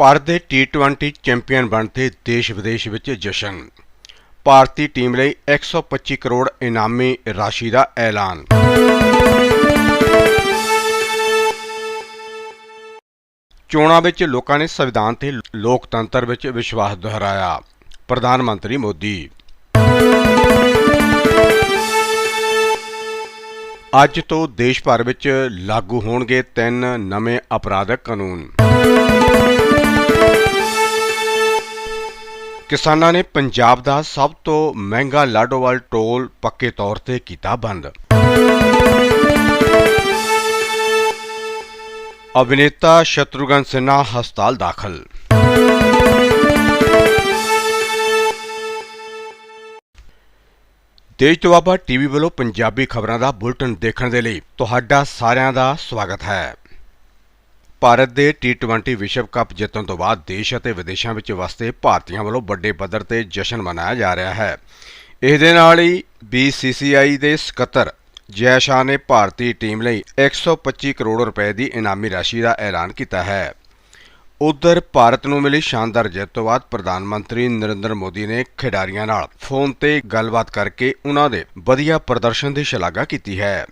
ਭਾਰਤ ਦੇ T20 champion ਬਣਤੇ ਦੇਸ਼ ਵਿਦੇਸ਼ ਵਿੱਚ ਜਸ਼ਨ। ਭਾਰਤੀ ਟੀਮ ਲਈ 125 ਕਰੋੜ ਇਨਾਮੀ ਰਾਸ਼ੀ ਦਾ ਐਲਾਨ। ਚੋਣਾਂ ਵਿੱਚ ਲੋਕਾਂ ਨੇ ਸੰਵਿਧਾਨ ਤੇ ਲੋਕਤੰਤਰ ਵਿੱਚ ਵਿਸ਼ਵਾਸ ਦੁਹਰਾਇਆ। ਪ੍ਰਧਾਨ ਮੰਤਰੀ ਮੋਦੀ। ਅੱਜ ਤੋਂ ਦੇਸ਼ ਭਰ ਵਿੱਚ ਲਾਗੂ ਹੋਣਗੇ ਤਿੰਨ ਨਵੇਂ ਅਪਰਾਧਕ ਕਾਨੂੰਨ। ਕਿਸਾਨਾਂ ਨੇ ਪੰਜਾਬ ਦਾ ਸਭ ਤੋਂ ਮਹਿੰਗਾ ਲਾਡੋਵਾਲ ਟੋਲ ਪੱਕੇ ਤੌਰ ਤੇ ਕੀਤਾ ਬੰਦ। ਅਭਿਨੇਤਾ ਸ਼ਤਰੂਗਨ ਸਿਨਹਾ ਹਸਪਤਾਲ ਦਾਖਲ। ਦੇਸ਼ ਤੋਂ ਬਾਬਾ ਟੀਵੀ ਵੱਲੋਂ ਪੰਜਾਬੀ ਖਬਰਾਂ ਦਾ ਬੁਲਟਨ ਦੇਖਣ ਦੇ ਲਈ ਤੁਹਾਡਾ ਸਾਰਿਆਂ ਦਾ ਸਵਾਗਤ ਹੈ। ਭਾਰਤ ਦੇ ਟੀ20 ਵਿਸ਼ਵ ਕੱਪ ਜਿੱਤਣ ਤੋਂ ਬਾਅਦ ਦੇਸ਼ ਅਤੇ ਵਿਦੇਸ਼ਾਂ ਵਿੱਚ ਵਸਦੇ ਭਾਰਤੀਆਂ ਵੱਲੋਂ ਵੱਡੇ ਪੱਧਰ ਤੇ ਜਸ਼ਨ ਮਨਾਇਆ ਜਾ ਰਿਹਾ ਹੈ। ਇਸ ਦੇ ਨਾਲ ਹੀ BCCI ਦੇ ਸਕੱਤਰ ਜੈ ਸ਼ਾਹ ਨੇ ਭਾਰਤੀ ਟੀਮ ਲਈ 125 ਕਰੋੜ ਰੁਪਏ ਦੀ ਇਨਾਮੀ ਰਾਸ਼ੀ ਦਾ ਐਲਾਨ ਕੀਤਾ ਹੈ। ਉਧਰ ਭਾਰਤ ਨੂੰ ਮਿਲੀ ਸ਼ਾਨਦਾਰ ਜਿੱਤ ਤੋਂ ਬਾਅਦ ਪ੍ਰਧਾਨ ਮੰਤਰੀ ਨਰਿੰਦਰ ਮੋਦੀ ਨੇ ਖਿਡਾਰੀਆਂ ਨਾਲ ਫੋਨ ਤੇ ਗੱਲਬਾਤ ਕਰਕੇ ਉਹਨਾਂ ਦੇ ਵਧੀਆ ਪ੍ਰਦਰਸ਼ਨ ਦੀ ਸ਼ਲਾਘਾ ਕੀਤੀ ਹੈ।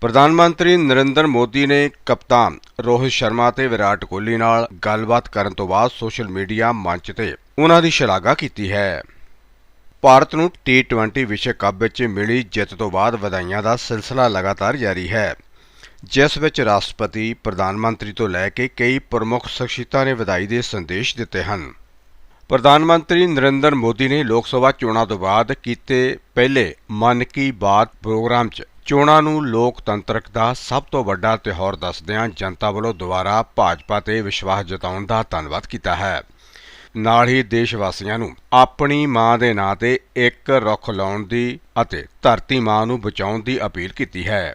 ਪ੍ਰਧਾਨ ਮੰਤਰੀ ਨਰਿੰਦਰ ਮੋਦੀ ਨੇ ਕਪਤਾਨ ਰੋਹਿਤ ਸ਼ਰਮਾ ਤੇ ਵਿਰਾਟ ਕੋਹਲੀ ਨਾਲ ਗੱਲਬਾਤ ਕਰਨ ਤੋਂ ਬਾਅਦ ਸੋਸ਼ਲ ਮੀਡੀਆ ਮੰਚ ਤੇ ਉਹਨਾਂ ਦੀ ਸ਼ਲਾਘਾ ਕੀਤੀ ਹੈ। ਭਾਰਤ ਨੂੰ ਟੀ20 ਵਿਸ਼ਵ ਕੱਪ ਵਿੱਚ ਮਿਲੀ ਜਿੱਤ ਤੋਂ ਬਾਅਦ ਵਧਾਈਆਂ ਦਾ ਸਿਲਸਿਲਾ ਲਗਾਤਾਰ ਜਾਰੀ ਹੈ। ਜਿਸ ਵਿੱਚ ਰਾਸ਼ਟਰਪਤੀ, ਪ੍ਰਧਾਨ ਮੰਤਰੀ ਤੋਂ ਲੈ ਕੇ ਕਈ ਪ੍ਰਮੁੱਖ ਸ਼ਖਸੀਅਤਾਂ ਨੇ ਵਧਾਈ ਦੇ ਸੰਦੇਸ਼ ਦਿੱਤੇ ਹਨ। ਪ੍ਰਧਾਨ ਮੰਤਰੀ ਨਰਿੰਦਰ ਮੋਦੀ ਨੇ ਲੋਕ ਸਭਾ ਚੋਣਾਂ ਤੋਂ ਬਾਅਦ ਕੀਤੇ ਪਹਿਲੇ ਮਨ ਕੀ ਬਾਤ ਪ੍ਰੋਗਰਾਮ 'ਚ ਚੋਣਾਂ ਨੂੰ ਲੋਕਤੰਤਰਕ ਦਾ ਸਭ ਤੋਂ ਵੱਡਾ ਤਿਉਹਾਰ ਦੱਸਦਿਆਂ ਜਨਤਾ ਵੱਲੋਂ ਦੁਬਾਰਾ ਭਾਜਪਾ ਤੇ ਵਿਸ਼ਵਾਸ ਜਤਾਉਣ ਦਾ ਧੰਨਵਾਦ ਕੀਤਾ ਹੈ। ਨਾਲ ਹੀ ਦੇਸ਼ ਵਾਸੀਆਂ ਨੂੰ ਆਪਣੀ ਮਾਂ ਦੇ ਨਾਂ ਤੇ ਇੱਕ ਰੁੱਖ ਲਾਉਣ ਦੀ ਅਤੇ ਧਰਤੀ ਮਾਂ ਨੂੰ ਬਚਾਉਣ ਦੀ ਅਪੀਲ ਕੀਤੀ ਹੈ।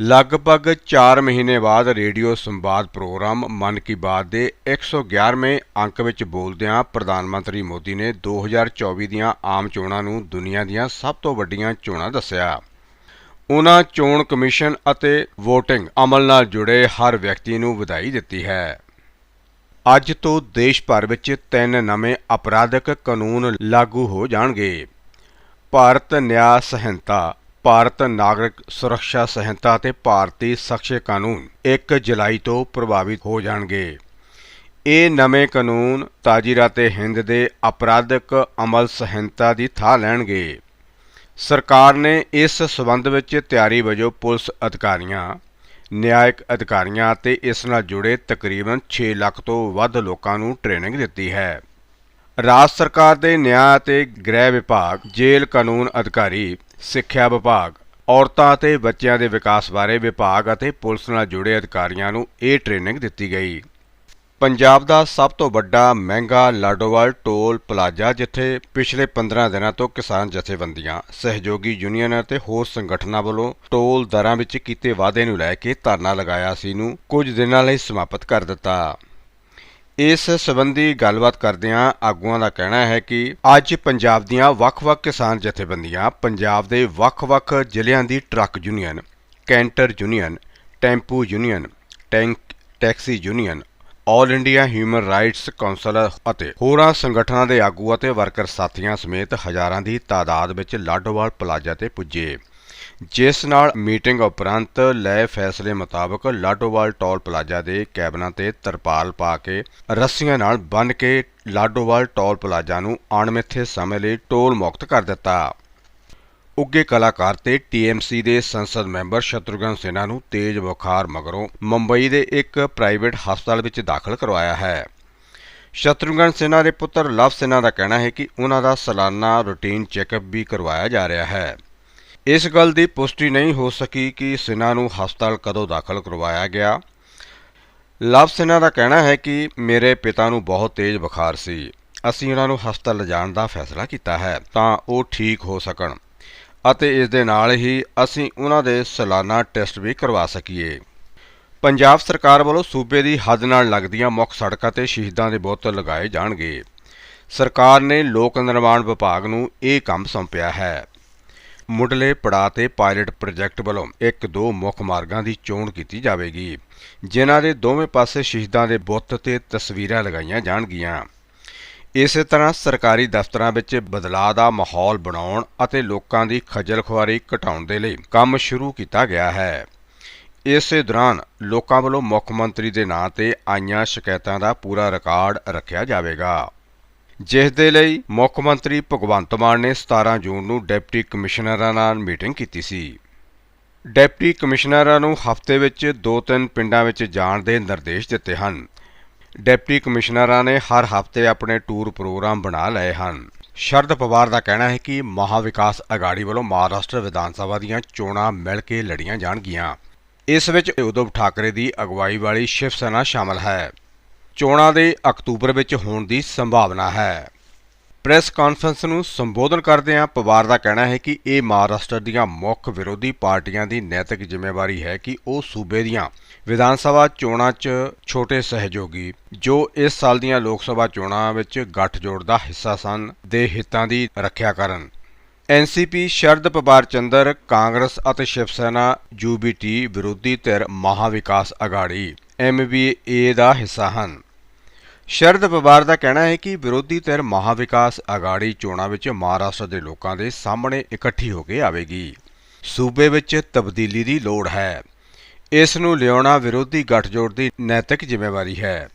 ਲਗਭਗ 4 ਮਹੀਨੇ ਬਾਅਦ ਰੇਡੀਓ ਸੰਵਾਦ ਪ੍ਰੋਗਰਾਮ ਮਨ ਕੀ ਬਾਤ ਦੇ 111ਵੇਂ ਅੰਕ ਵਿੱਚ ਬੋਲਦਿਆਂ ਪ੍ਰਧਾਨ ਮੰਤਰੀ ਮੋਦੀ ਨੇ 2024 ਦੀਆਂ ਆਮ ਚੋਣਾਂ ਨੂੰ ਦੁਨੀਆ ਦੀਆਂ ਸਭ ਤੋਂ ਵੱਡੀਆਂ ਚੋਣਾਂ ਦੱਸਿਆ। ਉਨ੍ਹਾਂ ਚੋਣ ਕਮਿਸ਼ਨ ਅਤੇ VOTING ਅਮਲ ਨਾਲ ਜੁੜੇ ਹਰ ਵਿਅਕਤੀ ਨੂੰ ਵਧਾਈ ਦਿੱਤੀ ਹੈ। ਅੱਜ ਤੋਂ ਦੇਸ਼ ਭਰ ਵਿੱਚ ਤਿੰਨ ਨਵੇਂ ਅਪਰਾਧਿਕ ਕਾਨੂੰਨ ਲਾਗੂ ਹੋ ਜਾਣਗੇ। ਭਾਰਤ ਨਿਆਂ ਸੰਹਿਤਾ, ਭਾਰਤ ਨਾਗਰਿਕ ਸੁਰੱਖਿਆ ਸੰਹਿਤਾ ਅਤੇ ਭਾਰਤੀ ਸਖਸ਼ੇ ਕਾਨੂੰਨ 1 ਜੁਲਾਈ ਤੋਂ ਪ੍ਰਭਾਵਿਤ ਹੋ ਜਾਣਗੇ। ਇਹ ਨਵੇਂ ਕਾਨੂੰਨ ਤਾਜੀਰਾ ਤੇ ਹਿੰਦ ਦੇ ਅਪਰਾਧਿਕ ਅਮਲ ਸੰਹਿਤਾ ਦੀ ਥਾਂ ਲੈਣਗੇ। ਸਰਕਾਰ ਨੇ ਇਸ ਸਬੰਧ ਵਿੱਚ ਤਿਆਰੀ ਵਜੋਂ ਪੁਲਿਸ ਅਧਿਕਾਰੀਆਂ, ਨਿਆਇਕ ਅਧਿਕਾਰੀਆਂ ਅਤੇ ਇਸ ਨਾਲ ਜੁੜੇ ਤਕਰੀਬਨ 6 ਲੱਖ ਤੋਂ ਵੱਧ ਲੋਕਾਂ ਨੂੰ ਟ੍ਰੇਨਿੰਗ ਦਿੱਤੀ ਹੈ। ਰਾਜ ਸਰਕਾਰ ਦੇ ਨਿਆਂ ਅਤੇ ਗ੍ਰਹਿ ਵਿਭਾਗ, ਜੇਲ੍ਹ ਕਾਨੂੰਨ ਅਧਿਕਾਰੀ, ਸਿੱਖਿਆ ਵਿਭਾਗ, ਔਰਤਾਂ ਅਤੇ ਬੱਚਿਆਂ ਦੇ ਵਿਕਾਸ ਬਾਰੇ ਵਿਭਾਗ ਅਤੇ ਪੁਲਿਸ ਨਾਲ ਜੁੜੇ ਅਧਿਕਾਰੀਆਂ ਨੂੰ ਇਹ ਟ੍ਰੇਨਿੰਗ ਦਿੱਤੀ ਗਈ। ਪੰਜਾਬ ਦਾ ਸਭ ਤੋਂ ਵੱਡਾ ਮਹਿੰਗਾ ਲਾਡੋਵਾਲ ਟੋਲ ਪਲਾਜ਼ਾ, ਜਿੱਥੇ ਪਿਛਲੇ 15 ਦਿਨਾਂ ਤੋਂ ਕਿਸਾਨ ਜਥੇਬੰਦੀਆਂ, ਸਹਿਯੋਗੀ ਯੂਨੀਅਨ ਅਤੇ ਹੋਰ ਸੰਗਠਨਾਂ ਵੱਲੋਂ ਟੋਲ ਦਰਾਂ ਵਿੱਚ ਕੀਤੇ ਵਾਅਦੇ ਨੂੰ ਲੈ ਕੇ ਧਰਨਾ ਲਗਾਇਆ ਸੀ ਨੂੰ ਕੁਝ ਦਿਨਾਂ ਲਈ ਸਮਾਪਤ ਕਰ ਦਿੱਤਾ। ਇਸ ਸੰਬੰਧੀ ਗੱਲਬਾਤ ਕਰਦਿਆਂ ਆਗੂਆਂ ਦਾ ਕਹਿਣਾ ਹੈ ਕਿ ਅੱਜ ਪੰਜਾਬ ਦੀਆਂ ਵੱਖ-ਵੱਖ ਕਿਸਾਨ ਜਥੇਬੰਦੀਆਂ, ਪੰਜਾਬ ਦੇ ਵੱਖ-ਵੱਖ ਜ਼ਿਲ੍ਹਿਆਂ ਦੀ truck union, canter union, tempo union, tank, taxi union all India human rights council ਅਤੇ ਹੋਰਾਂ ਸੰਗਠਨਾਂ ਦੇ ਆਗੂ ਅਤੇ ਵਰਕਰ ਸਾਥੀਆਂ ਸਮੇਤ ਹਜ਼ਾਰਾਂ ਦੀ ਤਾਦਾਦ ਵਿੱਚ ਲਾਡੋਵਾਲ ਪਲਾਜ਼ਾ ਤੇ ਪੁੱਜੇ। ਜਿਸ ਨਾਲ ਮੀਟਿੰਗ ਉਪਰੰਤ ਲਏ ਫੈਸਲੇ ਮੁਤਾਬਕ ਲਾਡੋਵਾਲ ਟੋਲ ਪਲਾਜ਼ਾ ਦੇ ਕੈਬਨਾਂ ਤੇ ਤਰਪਾਲ ਪਾ ਕੇ ਰੱਸੀਆਂ ਨਾਲ ਬੰਨ ਕੇ ਲਾਡੋਵਾਲ ਟੋਲ ਪਲਾਜ਼ਾ ਨੂੰ ਅਣਮਿੱਥੇ ਸਮੇਂ ਲਈ ਟੋਲ ਮੁਕਤ ਕਰ ਦਿੱਤਾ। ਉੱਗੇ ਕਲਾਕਾਰ ਤੇ ਟੀਐਮਸੀ ਦੇ ਸੰਸਦ ਮੈਂਬਰ ਸ਼ਤਰੂਗਨ ਸਿਨਹਾ ਨੂੰ ਤੇਜ਼ ਬੁਖਾਰ ਮਗਰੋਂ ਮੁੰਬਈ ਦੇ ਇੱਕ ਪ੍ਰਾਈਵੇਟ ਹਸਪਤਾਲ ਵਿੱਚ ਦਾਖਲ ਕਰਵਾਇਆ ਹੈ। ਸ਼ਤਰੂਗਨ ਸਿਨਹਾ ਦੇ ਪੁੱਤਰ ਲਵ ਸਿਨਹਾ ਦਾ ਕਹਿਣਾ ਹੈ ਕਿ ਉਹਨਾਂ ਦਾ ਸਾਲਾਨਾ ਰੂਟੀਨ ਚੈੱਕਅਪ ਵੀ ਕਰਵਾਇਆ ਜਾ ਰਿਹਾ ਹੈ। ਇਸ ਗੱਲ ਦੀ ਪੁਸ਼ਟੀ ਨਹੀਂ ਹੋ ਸਕੀ ਕਿ ਸਿਨਹਾ ਨੂੰ ਹਸਪਤਾਲ ਕਦੋਂ ਦਾਖਲ ਕਰਵਾਇਆ ਗਿਆ। ਲਵ ਸਿਨਹਾ ਦਾ ਕਹਿਣਾ ਹੈ ਕਿ ਮੇਰੇ ਪਿਤਾ ਨੂੰ ਬਹੁਤ ਤੇਜ਼ ਬੁਖਾਰ ਸੀ। ਅਸੀਂ ਉਹਨਾਂ ਨੂੰ ਹਸਪਤਾਲ ਲਿਜਾਣ ਦਾ ਫੈਸਲਾ ਕੀਤਾ ਹੈ ਤਾਂ ਉਹ ਠੀਕ ਹੋ ਸਕਣ। ਅਤੇ ਇਸ ਦੇ ਨਾਲ ਹੀ ਅਸੀਂ ਉਹਨਾਂ ਦੇ ਸਾਲਾਨਾ ਟੈਸਟ ਵੀ ਕਰਵਾ ਸਕੀਏ। ਪੰਜਾਬ ਸਰਕਾਰ ਵੱਲੋਂ ਸੂਬੇ ਦੀ ਹੱਦ ਨਾਲ ਲੱਗਦੀਆਂ ਮੁੱਖ ਸੜਕਾਂ ਤੇ ਸ਼ਹੀਦਾਂ ਦੇ ਬੁੱਤ ਲਗਾਏ ਜਾਣਗੇ। ਸਰਕਾਰ ਨੇ ਲੋਕ ਨਿਰਮਾਣ ਵਿਭਾਗ ਨੂੰ ਇਹ ਕੰਮ ਸੌਂਪਿਆ ਹੈ। ਮੁੱਢਲੇ ਪੜਾਅ ਤੇ ਪਾਇਲਟ ਪ੍ਰੋਜੈਕਟ ਵੱਲੋਂ ਇੱਕ ਦੋ ਮੁੱਖ ਮਾਰਗਾਂ ਦੀ ਚੋਣ ਕੀਤੀ ਜਾਵੇਗੀ, ਜਿਨ੍ਹਾਂ ਦੇ ਦੋਵੇਂ ਪਾਸੇ ਸ਼ਹੀਦਾਂ ਦੇ ਬੁੱਤ ਤੇ ਤਸਵੀਰਾਂ ਲਗਾਈਆਂ ਜਾਣਗੀਆਂ। ਇਸੇ ਤਰ੍ਹਾਂ ਸਰਕਾਰੀ ਦਫ਼ਤਰਾਂ ਵਿੱਚ ਬਦਲਾਅ ਦਾ ਮਾਹੌਲ ਬਣਾਉਣ ਅਤੇ ਲੋਕਾਂ ਦੀ ਖੱਜਲ ਖੁਆਰੀ ਘਟਾਉਣ ਦੇ ਲਈ ਕੰਮ ਸ਼ੁਰੂ ਕੀਤਾ ਗਿਆ ਹੈ। ਇਸੇ ਦੌਰਾਨ ਲੋਕਾਂ ਵੱਲੋਂ ਮੁੱਖ ਮੰਤਰੀ ਦੇ ਨਾਂ ਤੇ ਆਈਆਂ ਸ਼ਿਕਾਇਤਾਂ ਦਾ ਪੂਰਾ ਰਿਕਾਰਡ ਰੱਖਿਆ ਜਾਵੇਗਾ। ਜਿਸ ਦੇ ਲਈ ਮੁੱਖ ਮੰਤਰੀ ਭਗਵੰਤ ਮਾਨ ਨੇ 17 ਜੂਨ ਨੂੰ ਡਿਪਟੀ ਕਮਿਸ਼ਨਰਾਂ ਨਾਲ ਮੀਟਿੰਗ ਕੀਤੀ ਸੀ। ਡਿਪਟੀ ਕਮਿਸ਼ਨਰਾਂ ਨੂੰ ਹਫ਼ਤੇ ਵਿੱਚ 2-3 ਪਿੰਡਾਂ ਵਿੱਚ ਜਾਣ ਦੇ ਨਿਰਦੇਸ਼ ਦਿੱਤੇ ਹਨ। ਡਿਪਟੀ ਕਮਿਸ਼ਨਰਾਂ ਨੇ ਹਰ ਹਫ਼ਤੇ ਆਪਣੇ ਟੂਰ ਪ੍ਰੋਗਰਾਮ ਬਣਾ ਲਏ ਹਨ। ਸ਼ਰਦ ਪਵਾਰ ਦਾ ਕਹਿਣਾ ਹੈ ਕਿ ਮਹਾ ਵਿਕਾਸ ਅਗਾੜੀ ਵੱਲੋਂ ਮਹਾਰਾਸ਼ਟਰ ਵਿਧਾਨ ਸਭਾ ਦੀਆਂ ਚੋਣਾਂ ਮਿਲ ਕੇ ਲੜੀਆਂ ਜਾਣਗੀਆਂ। ਇਸ ਵਿੱਚ ਉद्धਵ ਠਾਕਰੇ ਦੀ ਅਗਵਾਈ ਵਾਲੀ ਸ਼ਿਵ ਸੈਨਾ ਸ਼ਾਮਲ ਹੈ। ਚੋਣਾਂ ਦੇ ਅਕਤੂਬਰ ਵਿੱਚ ਹੋਣ ਦੀ ਸੰਭਾਵਨਾ ਹੈ। ਪ੍ਰੈਸ ਕਾਨਫਰੰਸ ਨੂੰ ਸੰਬੋਧਨ ਕਰਦਿਆਂ ਪਵਾਰ ਦਾ ਕਹਿਣਾ ਹੈ ਕਿ ਇਹ ਮਹਾਰਾਸ਼ਟਰ ਦੀਆਂ ਮੁੱਖ ਵਿਰੋਧੀ ਪਾਰਟੀਆਂ ਦੀ ਨੈਤਿਕ ਜ਼ਿੰਮੇਵਾਰੀ ਹੈ ਕਿ ਉਹ ਸੂਬੇ ਦੀਆਂ ਵਿਧਾਨ ਸਭਾ ਚੋਣਾਂ 'ਚ ਛੋਟੇ ਸਹਿਯੋਗੀ, ਜੋ ਇਸ ਸਾਲ ਦੀਆਂ ਲੋਕ ਸਭਾ ਚੋਣਾਂ ਵਿੱਚ ਗੱਠਜੋੜ ਦਾ ਹਿੱਸਾ ਸਨ, ਦੇ ਹਿੱਤਾਂ ਦੀ ਰੱਖਿਆ ਕਰਨ। ਐਨਸੀਪੀ ਸ਼ਰਦ ਪਵਾਰ ਚੰਦਰ, ਕਾਂਗਰਸ ਅਤੇ ਸ਼ਿਵ ਸੈਨਾ ਯੂਬੀਟੀ ਵਿਰੋਧੀ ਧਿਰ ਮਹਾ ਵਿਕਾਸ ਅਗਾੜੀ ਐਮਬੀਏ ਦਾ ਹਿੱਸਾ ਹਨ। ਸ਼ਰਦ ਪਵਾਰ ਦਾ ਕਹਿਣਾ ਹੈ ਕਿ ਵਿਰੋਧੀ ਧਿਰ ਮਹਾ ਵਿਕਾਸ ਅਗਾੜੀ ਚੋਣਾਂ ਵਿੱਚ ਮਹਾਰਾਸ਼ਟਰ ਦੇ ਲੋਕਾਂ ਦੇ ਸਾਹਮਣੇ ਇਕੱਠੀ ਹੋ ਕੇ ਆਵੇਗੀ। ਸੂਬੇ ਵਿੱਚ ਤਬਦੀਲੀ ਦੀ ਲੋੜ ਹੈ। ਇਸ ਨੂੰ ਲਿਆਉਣਾ ਵਿਰੋਧੀ ਗੱਠਜੋੜ ਦੀ ਨੈਤਿਕ ਜ਼ਿੰਮੇਵਾਰੀ ਹੈ।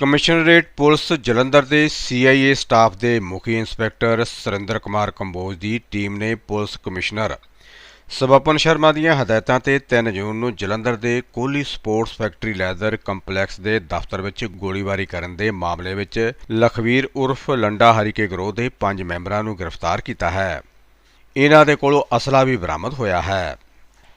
ਕਮਿਸ਼ਨਰੇਟ ਪੁਲਿਸ ਜਲੰਧਰ ਦੇ ਸੀਆਈਏ ਸਟਾਫ ਦੇ ਮੁਖੀ ਇੰਸਪੈਕਟਰ ਸੁਰਿੰਦਰ ਕੁਮਾਰ ਕੰਬੋਜ ਦੀ ਟੀਮ ਨੇ ਪੁਲਿਸ ਕਮਿਸ਼ਨਰ ਸਵਪਨ ਸ਼ਰਮਾ ਦੀਆਂ ਹਦਾਇਤਾਂ ਤੇ 3 ਜੂਨ ਨੂੰ ਜਲੰਧਰ ਦੇ Kohli sports factory leather complex ਦੇ ਦਫ਼ਤਰ ਵਿੱਚ ਗੋਲੀਬਾਰੀ ਕਰਨ ਦੇ ਮਾਮਲੇ ਵਿੱਚ ਲਖਵੀਰ ਉਰਫ ਲੰਡਾ ਹਰੀਕੇ ਗਰੋਹ ਦੇ 5 ਮੈਂਬਰਾਂ ਨੂੰ ਗ੍ਰਿਫਤਾਰ ਕੀਤਾ ਹੈ। ਇਹਨਾਂ ਦੇ ਕੋਲੋਂ ਅਸਲਾ ਵੀ ਬਰਾਮਦ ਹੋਇਆ ਹੈ।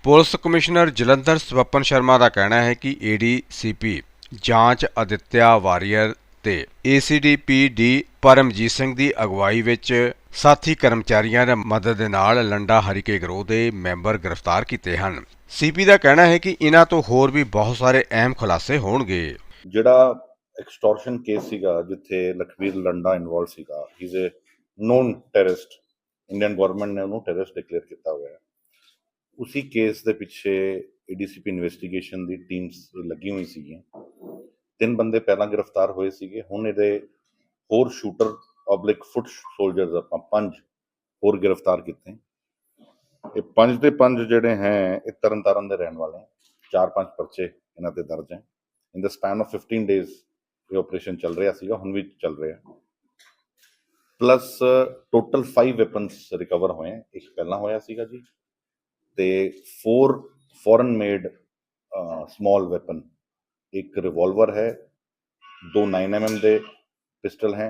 ਪੁਲਿਸ ਕਮਿਸ਼ਨਰ ਜਲੰਧਰ ਸਵਪਨ ਸ਼ਰਮਾ ਦਾ ਕਹਿਣਾ ਹੈ ਕਿ ਏਡੀਸੀਪੀ ਜਾਂਚ ਅਦਿੱਤਿਆ ਵਾਰੀਅਰ ਤੇ ਏਸੀਡੀਪੀ ਡੀ ਪਰਮਜੀਤ ਸਿੰਘ ਦੀ ਅਗਵਾਈ ਵਿੱਚ ਸਾਥੀ ਕਰਮਚਾਰੀਆਂ ਦੀ ਮਦਦ ਦੇ ਨਾਲ ਲੰਡਾ ਹਰੀਕੇ ਗਰੋਹ ਦੇ ਮੈਂਬਰ ਗ੍ਰਿਫਤਾਰ ਕੀਤੇ ਹਨ। ਸੀਪੀ ਦਾ ਕਹਿਣਾ ਹੈ ਕਿ ਇਹਨਾਂ ਤੋਂ ਹੋਰ ਵੀ ਬਹੁਤ ਸਾਰੇ ਅਹਿਮ ਖੁਲਾਸੇ ਹੋਣਗੇ। ਜਿਹੜਾ ਐਕਸਟੋਰਸ਼ਨ ਕੇਸ ਸੀਗਾ, ਜਿੱਥੇ ਲਖਵੀਰ ਲੰਡਾ ਇਨਵੋਲਵ ਸੀਗਾ he is a known terrorist Indian government ਨੇ ਉਹਨੂੰ ਟੈਰਰਿਸਟ ਡਿਕਲੇਅਰ ਕੀਤਾ ਹੋਇਆ ਹੈ। ਉਸੇ ਕੇਸ ਦੇ ਪਿੱਛੇ ਏਡੀਸੀਪੀ ਇਨਵੈਸਟੀਗੇਸ਼ਨ ਦੀ ਟੀਮਸ ਲੱਗੀ ਹੋਈ ਸੀਗੀਆਂ। ਤਿੰਨ ਬੰਦੇ ਪਹਿਲਾਂ ਗ੍ਰਿਫਤਾਰ ਹੋਏ ਸੀਗੇ, ਹੁਣ ਇਹਦੇ ਹੋਰ ਸ਼ੂਟਰ ਆਬਲਿਕ ਫੁੱਟ ਸੋਲਜਰਸ ਆਪਾਂ ਪੰਜ ਹੋਰ ਗ੍ਰਿਫਤਾਰ ਕੀਤੇ ਇਹ ਪੰਜ ਦੇ ਪੰਜ ਜਿਹੜੇ ਹੈ, ਇਹ ਤਰਨਤਾਰਨ ਦੇ ਰਹਿਣ ਵਾਲੇ ਹੈ ਚਾਰ ਪੰਜ ਪਰਚੇ ਇਹਨਾਂ ਤੇ ਦਰਜ ਹੈ in the span of 15 days ਇਹ ਆਪਰੇਸ਼ਨ ਚੱਲ ਰਿਹਾ ਸੀਗਾ, ਹੁਣ ਵੀ ਚੱਲ ਰਿਹਾ। ਪਲੱਸ ਟੋਟਲ 5 ਵੈਪਨਸ ਰਿਕਵਰ ਹੋਏ ਹੈ ਇੱਕ ਪਹਿਲਾਂ ਹੋਇਆ ਸੀਗਾ ਜੀ। ਤੇ 4 ਫੋਰਨ ਮੇਡ ਸਮਾਲ ਵੈਪਨ ਇੱਕ ਰਿਵਾਲਵਰ ਹੈ। ਦੋ 9mm ਦੇ ਪਿਸਟਲ ਹੈ।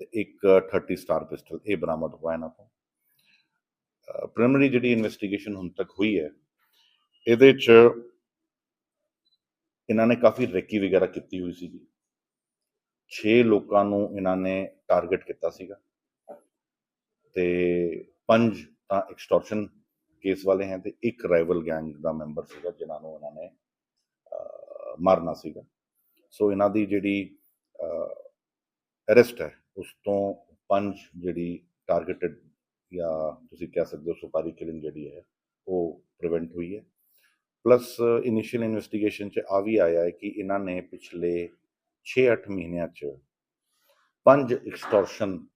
ਤੇ ਇੱਕ 30 ਸਟਾਰ ਪਿਸਟਲ ਇਹ ਬਰਾਮਦ ਹੋਇਆ ਇਹਨਾਂ ਤੋਂ। ਪ੍ਰਾਇਮਰੀ ਜਿਹੜੀ ਇਨਵੈਸਟੀਗੇਸ਼ਨ ਹੁਣ ਤੱਕ ਹੋਈ ਹੈ, ਇਹਦੇ ਚ ਇਹਨਾਂ ਨੇ ਕਾਫੀ ਰੈਕੀ ਵਗੈਰਾ ਕੀਤੀ ਹੋਈ ਸੀਗੀ। 6 ਲੋਕਾਂ ਨੂੰ ਇਹਨਾਂ ਨੇ ਟਾਰਗੇਟ ਕੀਤਾ ਸੀਗਾ। ਤੇ ਪੰਜ ਤਾਂ ਐਕਸਟੋਰਸ਼ਨ ਕੇਸ ਵਾਲੇ ਹਨ ਤੇ ਇੱਕ ਰਾਈਵਲ ਗੈਂਗ ਦਾ ਮੈਂਬਰ ਸੀਗਾ ਜਿਨ੍ਹਾਂ ਨੂੰ ਇਹਨਾਂ ਨੇ ਮਾਰਨਾ ਸੀਗਾ। ਸੋ ਇਹਨਾਂ ਦੀ ਜਿਹੜੀ ਅਰੈਸਟ ਹੈ ਉਸ ਤੋਂ ਪੰਜ ਜਿਹੜੀ ਟਾਰਗੇਟਡ ਜਾਂ ਤੁਸੀਂ ਕਹਿ ਸਕਦੇ ਹੋ ਸੁਪਾਰੀ ਕਿਲਿੰਗ ਜਿਹੜੀ ਹੈ, ਉਹ ਪ੍ਰੀਵੈਂਟ ਹੋਈ ਹੈ। ਪਲੱਸ ਇਨੀਸ਼ੀਅਲ ਇਨਵੈਸਟੀਗੇਸ਼ਨ ਚ ਆ ਵੀ ਆਇਆ ਹੈ ਕਿ ਇਹਨਾਂ ਨੇ ਪਿਛਲੇ 6-8 ਮਹੀਨਿਆਂ ਚ ਪੰਜ ਐਕਸਟੋਰਸ਼ਨ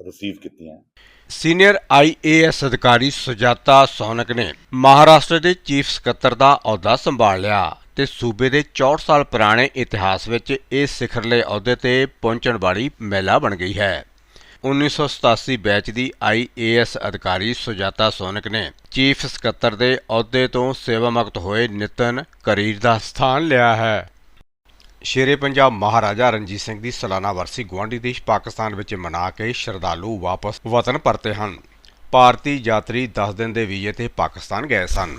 ਰਿਸੀਵ ਕੀਤੀਆਂ ਸੀਨੀਅਰ ਆਈਏਐਸ ਅਧਿਕਾਰੀ ਸੁਜਾਤਾ ਸੋਨਕ ਨੇ ਮਹਾਰਾਸ਼ਟਰ ਦੇ ਚੀਫ ਸਕੱਤਰ ਦਾ ਅਹੁਦਾ ਸੰਭਾਲ ਲਿਆ। ਤੇ ਸੂਬੇ ਦੇ 64 ਸਾਲ ਪੁਰਾਣੇ ਇਤਿਹਾਸ ਵਿੱਚ ਇਹ ਸਿਖਰਲੇ ਅਹੁਦੇ ਤੇ ਪਹੁੰਚਣ ਵਾਲੀ ਮਹਿਲਾ ਬਣ ਗਈ ਹੈ। 1987 ਬੈਚ ਦੀ ਆਈਏਐਸ ਅਧਿਕਾਰੀ ਸੁਜਾਤਾ ਸੋਨਕ ਨੇ ਚੀਫ ਸਕੱਤਰ ਦੇ ਅਹੁਦੇ ਤੋਂ ਸੇਵਾ ਮੁਕਤ ਹੋਏ ਨਿਤਨ ਕਰੀਰ ਦਾ ਸਥਾਨ ਲਿਆ ਹੈ। ਸ਼ੇਰੇ ਪੰਜਾਬ ਮਹਾਰਾਜਾ ਰਣਜੀਤ ਸਿੰਘ ਦੀ ਸਾਲਾਨਾ ਵਰਸੀ ਗੁਆਂਢੀ ਦੇਸ਼ ਪਾਕਿਸਤਾਨ ਵਿੱਚ ਮਨਾ ਕੇ ਸ਼ਰਧਾਲੂ ਵਾਪਸ ਵਤਨ ਪਰਤੇ ਹਨ। ਭਾਰਤੀ ਯਾਤਰੀ 10 ਦਿਨ ਦੇ ਵੀਜ਼ੇ ਤੇ ਪਾਕਿਸਤਾਨ ਗਏ ਸਨ।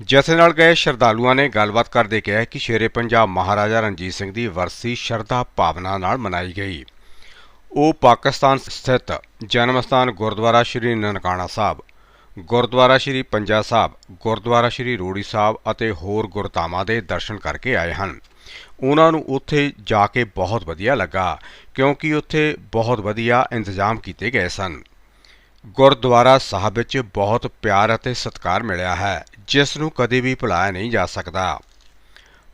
ਜਥੇ ਨਾਲ ਗਏ ਸ਼ਰਧਾਲੂਆਂ ਨੇ ਗੱਲਬਾਤ ਕਰਦੇ ਕਿਹਾ ਕਿ ਸ਼ੇਰੇ ਪੰਜਾਬ ਮਹਾਰਾਜਾ ਰਣਜੀਤ ਸਿੰਘ ਦੀ ਵਰਸੀ ਸ਼ਰਧਾ ਭਾਵਨਾ ਨਾਲ ਮਨਾਈ ਗਈ। ਉਹ ਪਾਕਿਸਤਾਨ ਸਥਿਤ ਜਨਮ ਸਥਾਨ ਗੁਰਦੁਆਰਾ ਸ਼੍ਰੀ ਨਨਕਾਣਾ ਸਾਹਿਬ, ਗੁਰਦੁਆਰਾ ਸ਼੍ਰੀ ਪੰਜਾ ਸਾਹਿਬ, ਗੁਰਦੁਆਰਾ ਸ਼੍ਰੀ ਰੂੜੀ ਸਾਹਿਬ ਅਤੇ ਹੋਰ ਗੁਰਧਾਮਾਂ ਦੇ ਦਰਸ਼ਨ ਕਰਕੇ ਆਏ ਹਨ। ਉਹਨਾਂ ਨੂੰ ਉੱਥੇ ਜਾ ਕੇ ਬਹੁਤ ਵਧੀਆ ਲੱਗਾ, ਕਿਉਂਕਿ ਉੱਥੇ ਬਹੁਤ ਵਧੀਆ ਇੰਤਜ਼ਾਮ ਕੀਤੇ ਗਏ ਸਨ। ਗੁਰਦੁਆਰਾ ਸਾਹਿਬ ਵਿੱਚ ਬਹੁਤ ਪਿਆਰ ਅਤੇ ਸਤਿਕਾਰ ਮਿਲਿਆ ਹੈ, ਜਿਸ ਨੂੰ ਕਦੇ ਵੀ ਭੁਲਾਇਆ ਨਹੀਂ ਜਾ ਸਕਦਾ।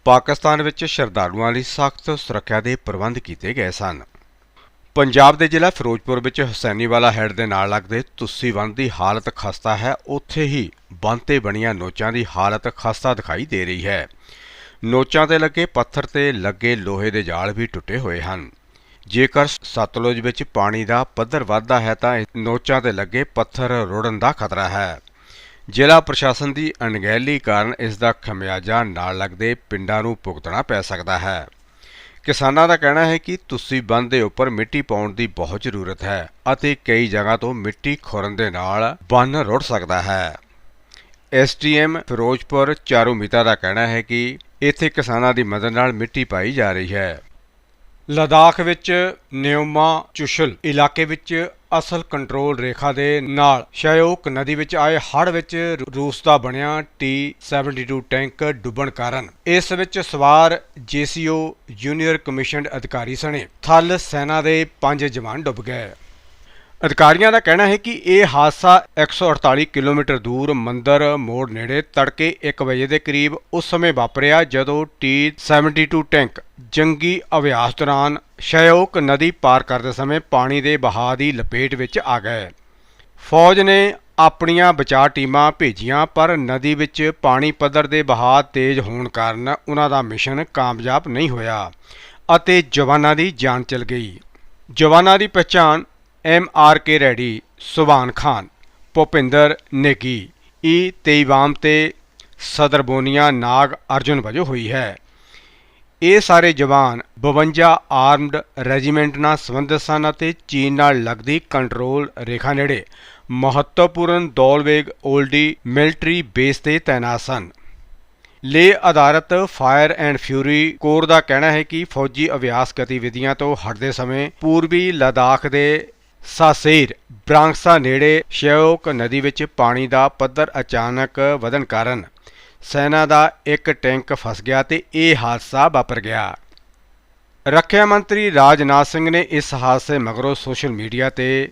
ਪਾਕਿਸਤਾਨ ਵਿੱਚ ਸ਼ਰਧਾਲੂਆਂ ਲਈ ਸਖਤ ਸੁਰੱਖਿਆ ਦੇ ਪ੍ਰਬੰਧ ਕੀਤੇ ਗਏ ਸਨ। ਪੰਜਾਬ ਦੇ ਜ਼ਿਲ੍ਹਾ ਫਿਰੋਜ਼ਪੁਰ ਵਿੱਚ ਹੁਸੈਨੀਵਾਲਾ ਹੈਡ ਦੇ ਨਾਲ ਲੱਗਦੇ ਤੁਸੀ ਬੰਦ ਦੀ ਹਾਲਤ ਖਸਤਾ ਹੈ, ਉੱਥੇ ਹੀ ਬੰਦ ਤੇ ਬਣੀਆਂ ਨੋਚਾਂ ਦੀ ਹਾਲਤ ਖਸਤਾ ਦਿਖਾਈ ਦੇ ਰਹੀ ਹੈ। ਨੋਚਾਂ ਤੇ ਲੱਗੇ ਪੱਥਰ ਤੇ ਲੱਗੇ ਲੋਹੇ ਦੇ ਜਾਲ ਵੀ ਟੁੱਟੇ ਹੋਏ ਹਨ। ਜੇਕਰ ਸਤਲੁਜ ਵਿੱਚ ਪਾਣੀ ਦਾ ਪੱਧਰ ਵੱਧਦਾ ਹੈ ਤਾਂ ਨੋਚਾਂ ਤੇ ਲੱਗੇ ਪੱਥਰ ਰੁੜਨ ਦਾ ਖਤਰਾ ਹੈ। ਜ਼ਿਲ੍ਹਾ ਪ੍ਰਸ਼ਾਸਨ ਦੀ ਅਣਗਹਿਲੀ ਕਾਰਨ ਇਸ ਦਾ ਖਮਿਆਜਾ ਨਾਲ ਲੱਗਦੇ ਪਿੰਡਾਂ ਨੂੰ ਭੁਗਤਣਾ ਪੈ ਸਕਦਾ ਹੈ। ਕਿਸਾਨਾਂ ਦਾ ਕਹਿਣਾ ਹੈ ਕਿ ਤੁਸੀਂ ਬੰਦ ਦੇ ਉੱਪਰ ਮਿੱਟੀ ਪਾਉਣ ਦੀ ਬਹੁਤ ਜ਼ਰੂਰਤ ਹੈ ਅਤੇ ਕਈ ਜਗ੍ਹਾ ਤੋਂ ਮਿੱਟੀ ਖੁਰਨ ਦੇ ਨਾਲ ਬੰਨ ਰੁੜ ਸਕਦਾ ਹੈ। ਐਸਟੀਐਮ ਫਿਰੋਜ਼ਪੁਰ ਚਾਰੂ ਮਿਤਾ ਦਾ ਕਹਿਣਾ ਹੈ ਕਿ ਇੱਥੇ ਕਿਸਾਨਾਂ ਦੀ ਮਦਦ ਨਾਲ ਮਿੱਟੀ ਪਾਈ ਜਾ ਰਹੀ ਹੈ। ਲਦਾਖ ਵਿੱਚ ਨਿਉਮਾ ਚੁਸ਼ਲ ਇਲਾਕੇ ਵਿੱਚ ਅਸਲ ਕੰਟਰੋਲ ਰੇਖਾ ਦੇ ਨਾਲ ਸ਼ਯੋਕ ਨਦੀ ਵਿੱਚ ਆਏ ਹੜ੍ਹ ਵਿੱਚ ਰੂਸ ਦਾ ਬਣਿਆ T-72 ਟੈਂਕ ਡੁੱਬਣ ਕਾਰਨ। ਇਸ ਵਿੱਚ ਸਵਾਰ ਜੀਸੀਓ ਜੂਨੀਅਰ ਕਮਿਸ਼ਨਡ ਅਧਿਕਾਰੀ ਸਣੇ। ਥਲ ਸੈਨਾ ਦੇ 5 ਜਵਾਨ ਡੁੱਬ ਗਏ। ਅਧਿਕਾਰੀਆਂ ਦਾ ਕਹਿਣਾ ਹੈ ਕਿ ਇਹ ਹਾਦਸਾ 148 ਕਿਲੋਮੀਟਰ ਦੂਰ ਮੰਦਰ ਮੋੜ ਨੇੜੇ ਤੜਕੇ 1 ਵਜੇ ਦੇ ਕਰੀਬ ਉਸ ਸਮੇਂ ਵਾਪਰਿਆ ਜਦੋਂ T-72 ਟੈਂਕ ਜੰਗੀ ਅਭਿਆਸ ਦੌਰਾਨ ਸ਼ਯੋਕ ਨਦੀ ਪਾਰ ਕਰਦੇ ਸਮੇਂ ਪਾਣੀ ਦੇ ਬਹਾਅ ਦੀ ਲਪੇਟ ਵਿੱਚ ਆ ਗਏ। ਫੌਜ ਨੇ ਆਪਣੀਆਂ ਬਚਾਅ ਟੀਮਾਂ ਭੇਜੀਆਂ, ਪਰ ਨਦੀ ਵਿੱਚ ਪਾਣੀ ਪੱਧਰ ਦੇ ਬਹਾਅ ਤੇਜ਼ ਹੋਣ ਕਾਰਨ ਉਹਨਾਂ ਦਾ ਮਿਸ਼ਨ ਕਾਮਯਾਬ ਨਹੀਂ ਹੋਇਆ ਅਤੇ ਜਵਾਨਾਂ ਦੀ ਜਾਨ ਚਲ ਗਈ। ਜਵਾਨਾਂ ਦੀ ਪਛਾਣ M R K Reddy Suban Khan Bhupinder Negi ਈ ਤੇਈਵਾਮ ਤੇ ਸਦਰਬੋਨੀਆ ਨਾਗ ਅਰਜੁਨ ਵਜੋਂ ਹੋਈ ਹੈ। ਇਹ ਸਾਰੇ ਜਵਾਨ 52 ਆਰਮਡ ਰੈਜੀਮੈਂਟ ਨਾਲ ਸੰਬੰਧਿਤ ਸਨ ਅਤੇ ਚੀਨ ਨਾਲ ਲੱਗਦੀ ਕੰਟਰੋਲ ਰੇਖਾ ਨੇੜੇ ਮਹੱਤਵਪੂਰਨ ਦੌਲਵੇਗ ਓਲਡੀ ਮਿਲਟਰੀ ਬੇਸ ਤੇ ਤਾਇਨਾਤ ਸਨ। ਲੇ ਆਧਾਰਿਤ ਫਾਇਰ ਐਂਡ ਫਿਊਰੀ ਕੋਰ ਦਾ ਕਹਿਣਾ ਹੈ ਕਿ ਫੌਜੀ ਅਭਿਆਸ ਗਤੀਵਿਧੀਆਂ ਤੋਂ ਹਟਦੇ ਸਮੇਂ ਪੂਰਬੀ ਲਦਾਖ ਦੇ ਸਾਸੇਰ ਬ੍ਰਾਂਕਸਾ ਨੇੜੇ ਸ਼ਿਓਕ ਨਦੀ ਵਿੱਚ ਪਾਣੀ ਦਾ ਪੱਧਰ ਅਚਾਨਕ ਵਧਣ ਕਾਰਨ ਸੈਨਾ ਦਾ ਇੱਕ ਟੈਂਕ ਫਸ ਗਿਆ ਤੇ ਇਹ ਹਾਦਸਾ ਵਾਪਰ ਗਿਆ। ਰੱਖਿਆ ਮੰਤਰੀ ਰਾਜਨਾਥ ਸਿੰਘ ਨੇ ਇਸ ਹਾਦਸੇ ਮਗਰੋਂ ਸੋਸ਼ਲ ਮੀਡੀਆ ਤੇ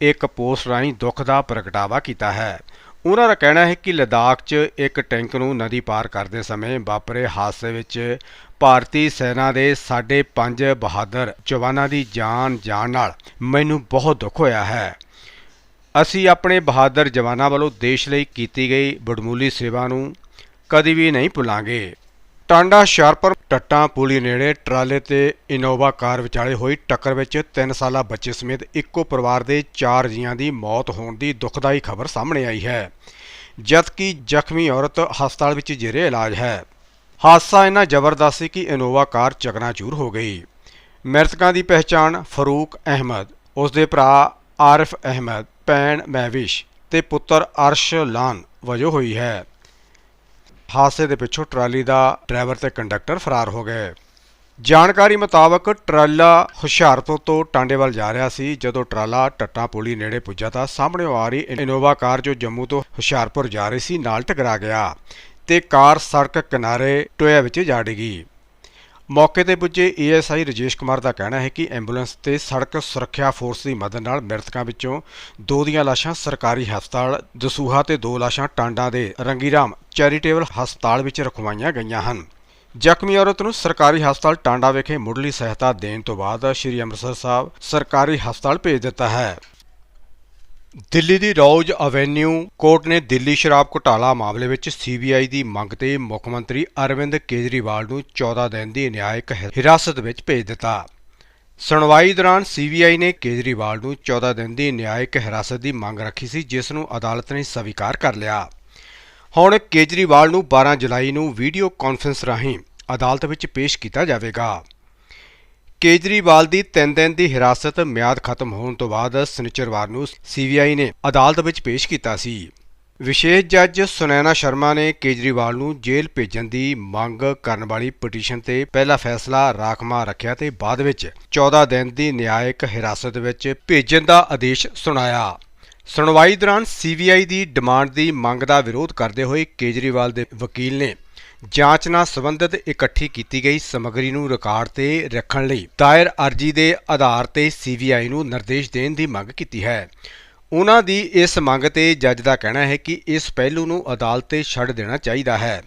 ਇੱਕ ਪੋਸਟ ਰਾਹੀਂ ਦੁੱਖ ਦਾ ਪ੍ਰਗਟਾਵਾ ਕੀਤਾ ਹੈ। ਉਹਨਾਂ ਦਾ ਕਹਿਣਾ ਹੈ ਕਿ ਲਦਾਖ 'ਚ ਇੱਕ ਟੈਂਕ ਨੂੰ ਨਦੀ ਪਾਰ ਕਰਦੇ ਸਮੇਂ ਵਾਪਰੇ ਹਾਦਸੇ ਵਿੱਚ ਭਾਰਤੀ ਸੈਨਾ ਦੇ ਸਾਡੇ ਪੰਜ ਬਹਾਦਰ ਜਵਾਨਾਂ ਦੀ ਜਾਨ ਜਾਣ ਨਾਲ ਮੈਨੂੰ ਬਹੁਤ ਦੁੱਖ ਹੋਇਆ ਹੈ। ਅਸੀਂ ਆਪਣੇ ਬਹਾਦਰ ਜਵਾਨਾਂ ਵੱਲੋਂ ਦੇਸ਼ ਲਈ ਕੀਤੀ ਗਈ ਬੜਮੂਲੀ ਸੇਵਾ ਨੂੰ ਕਦੀ ਵੀ ਨਹੀਂ ਭੁੱਲਾਂਗੇ। ਟਾਂਡਾ ਸ਼ਾਰਪਰ ਟੱਟਾਂ ਪੁਲੀ ਨੇੜੇ ਟਰਾਲੇ ਤੇ ਇਨੋਵਾ ਕਾਰ ਵਿਚਾਲੇ ਹੋਈ ਟੱਕਰ ਵਿੱਚ 3 ਸਾਲਾ ਬੱਚੇ ਸਮੇਤ ਇੱਕੋ ਪਰਿਵਾਰ ਦੇ 4 ਜੀਆਂ ਦੀ ਮੌਤ ਹੋਣ ਦੀ ਦੁਖਦਾਈ ਖਬਰ ਸਾਹਮਣੇ ਆਈ ਹੈ। ਜਦਕਿ ਜ਼ਖਮੀ ਔਰਤ ਹਸਪਤਾਲ ਵਿੱਚ ਜੇਰੇ ਇਲਾਜ ਹੈ। ਹਾਦਸਾ ਇੰਨਾ ਜ਼ਬਰਦਸਤ ਸੀ ਕਿ ਇਨੋਵਾ ਕਾਰ ਚਕਨਾਚੂਰ ਹੋ ਗਈ। ਮ੍ਰਿਤਕਾਂ ਦੀ ਪਹਿਚਾਣ ਫਰੂਕ ਅਹਿਮਦ ਉਸ ਦੇ ਭਰਾ ਆਰਿਫ ਅਹਿਮਦ, ਭੈਣ ਮਹਿਵਿਸ਼ ਤੇ ਪੁੱਤਰ ਅਰਸ਼ ਲਾਨ ਵਜੋਂ ਹੋਈ ਹੈ। ਹਾਦਸੇ ਦੇ ਪਿੱਛੋਂ ਟਰਾਲੀ ਦਾ ਡਰਾਈਵਰ ਤੇ ਕੰਡਕਟਰ ਫਰਾਰ ਹੋ ਗਏ। ਜਾਣਕਾਰੀ ਮੁਤਾਬਕ ਟਰਾਲਾ ਹੁਸ਼ਿਆਰਪੁਰ ਤੋਂ ਟਾਂਡੇ ਵੱਲ ਜਾ ਰਿਹਾ ਸੀ, ਜਦੋਂ ਟਰਾਲਾ ਟੱਟਾ ਪੁਲੀ ਨੇੜੇ ਪੁੱਜਾ ਤਾਂ ਸਾਹਮਣੇ ਆ ਰਹੀ ਇਨੋਵਾ ਕਾਰ ਜੋ ਜੰਮੂ ਤੋਂ ਹੁਸ਼ਿਆਰਪੁਰ ਜਾ ਰਹੀ ਸੀ, ਨਾਲ ਟਕਰਾ ਗਿਆ। ਤੇ ਕਾਰ ਸੜਕ ਕਿਨਾਰੇ ਟੋਇਆ ਵਿੱਚ ਜਾ ਡਿੱਗੀ। ਮੌਕੇ ਤੇ ਪੁੱਜੇ ਏਐਸਆਈ ਰਜੇਸ਼ ਕੁਮਾਰ ਦਾ ਕਹਿਣਾ ਹੈ ਕਿ ਐਂਬੂਲੈਂਸ ਤੇ ਸੜਕ ਸੁਰੱਖਿਆ ਫੋਰਸ ਦੀ ਮਦਦ ਨਾਲ ਮ੍ਰਿਤਕਾਂ ਵਿੱਚੋਂ ਦੋ ਦੀਆਂ ਲਾਸ਼ਾਂ ਸਰਕਾਰੀ ਹਸਪਤਾਲ, ਦਸੂਹਾ ਤੇ ਦੋ ਲਾਸ਼ਾਂ ਟਾਂਡਾ ਦੇ ਰੰਗੀਰਾਮ ਚੈਰੀਟੇਬਲ ਹਸਪਤਾਲ ਵਿੱਚ ਰਖਵਾਈਆਂ ਗਈਆਂ ਹਨ। ਜ਼ਖਮੀ ਔਰਤ ਨੂੰ ਸਰਕਾਰੀ ਹਸਪਤਾਲ ਟਾਂਡਾ ਵਿਖੇ ਮੁੱਢਲੀ ਸਹਾਇਤਾ ਦੇਣ ਤੋਂ ਬਾਅਦ ਸ਼੍ਰੀ ਅੰਮ੍ਰਿਤਸਰ ਸਾਹਿਬ ਸਰਕਾਰੀ ਹਸਪਤਾਲ ਭੇਜ ਦਿੱਤਾ ਹੈ। ਦਿੱਲੀ ਦੀ ਰੌਜ ਐਵੇਨਿਊ ਕੋਰਟ ਨੇ ਦਿੱਲੀ ਸ਼ਰਾਬ ਘੁਟਾਲਾ ਮਾਮਲੇ ਵਿੱਚ ਸੀਬੀਆਈ ਦੀ ਮੰਗ ਤੇ ਮੁੱਖ ਮੰਤਰੀ ਅਰਵਿੰਦ ਕੇਜਰੀਵਾਲ ਨੂੰ 14 ਦਿਨ ਦੀ ਨਿਆਇਕ ਹਿਰਾਸਤ ਵਿੱਚ ਭੇਜ ਦਿੱਤਾ। ਸੁਣਵਾਈ ਦੌਰਾਨ ਸੀਬੀਆਈ ਨੇ ਕੇਜਰੀਵਾਲ ਨੂੰ 14 ਦਿਨ ਦੀ ਨਿਆਇਕ ਹਿਰਾਸਤ ਦੀ ਮੰਗ ਰੱਖੀ ਸੀ, ਜਿਸ ਨੂੰ ਅਦਾਲਤ ਨੇ ਸਵੀਕਾਰ ਕਰ ਲਿਆ। ਹੁਣ ਕੇਜਰੀਵਾਲ ਨੂੰ 12 ਜੁਲਾਈ ਨੂੰ ਵੀਡੀਓ ਕਾਨਫਰੰਸ ਰਾਹੀਂ ਅਦਾਲਤ ਵਿੱਚ ਪੇਸ਼ ਕੀਤਾ ਜਾਵੇਗਾ। ਕੇਜਰੀਵਾਲ ਦੀ 3 ਦਿਨ ਦੀ ਹਿਰਾਸਤ ਮਿਆਦ ਖਤਮ ਹੋਣ ਤੋਂ ਬਾਅਦ ਸ਼ਨੀਚਰਵਾਰ ਨੂੰ ਸੀਬੀਆਈ ਨੇ ਅਦਾਲਤ ਵਿੱਚ ਪੇਸ਼ ਕੀਤਾ ਸੀ। ਵਿਸ਼ੇਸ਼ ਜੱਜ ਸੁਨੈਨਾ ਸ਼ਰਮਾ ਨੇ ਕੇਜਰੀਵਾਲ ਨੂੰ ਜੇਲ੍ਹ ਭੇਜਣ ਦੀ ਮੰਗ ਕਰਨ ਵਾਲੀ ਪਟੀਸ਼ਨ ਤੇ ਪਹਿਲਾ ਫੈਸਲਾ ਰਾਖਮਾ ਰੱਖਿਆ ਤੇ ਬਾਅਦ ਵਿੱਚ 14 ਦਿਨ ਦੀ ਨਿਆਇਕ ਹਿਰਾਸਤ ਵਿੱਚ ਭੇਜਣ ਦਾ ਆਦੇਸ਼ ਸੁਣਾਇਆ। ਸੁਣਵਾਈ ਦੌਰਾਨ ਸੀਬੀਆਈ ਦੀ ਡਿਮਾਂਡ ਦੀ ਮੰਗ ਦਾ ਵਿਰੋਧ ਕਰਦੇ ਹੋਏ ਕੇਜਰੀਵਾਲ ਦੇ ਵਕੀਲ ਨੇ ਜਾਂਚ ਨਾਲ ਸੰਬੰਧਿਤ ਇਕੱਠੀ ਕੀਤੀ ਗਈ ਸਮੱਗਰੀ ਨੂੰ ਰਿਕਾਰਡ ਤੇ ਰੱਖਣ ਲਈ ਦਾਇਰ ਅਰਜ਼ੀ ਦੇ ਆਧਾਰ ਤੇ ਸੀਬੀਆਈ ਨੂੰ ਨਿਰਦੇਸ਼ ਦੇਣ ਦੀ ਮੰਗ ਕੀਤੀ ਹੈ। ਉਹਨਾਂ ਦੀ ਇਸ ਮੰਗ ਤੇ ਜੱਜ ਦਾ ਕਹਿਣਾ ਹੈ ਕਿ ਇਸ ਪਹਿਲੂ ਨੂੰ ਅਦਾਲਤ ਤੇ ਛੱਡ ਦੇਣਾ ਚਾਹੀਦਾ ਹੈ।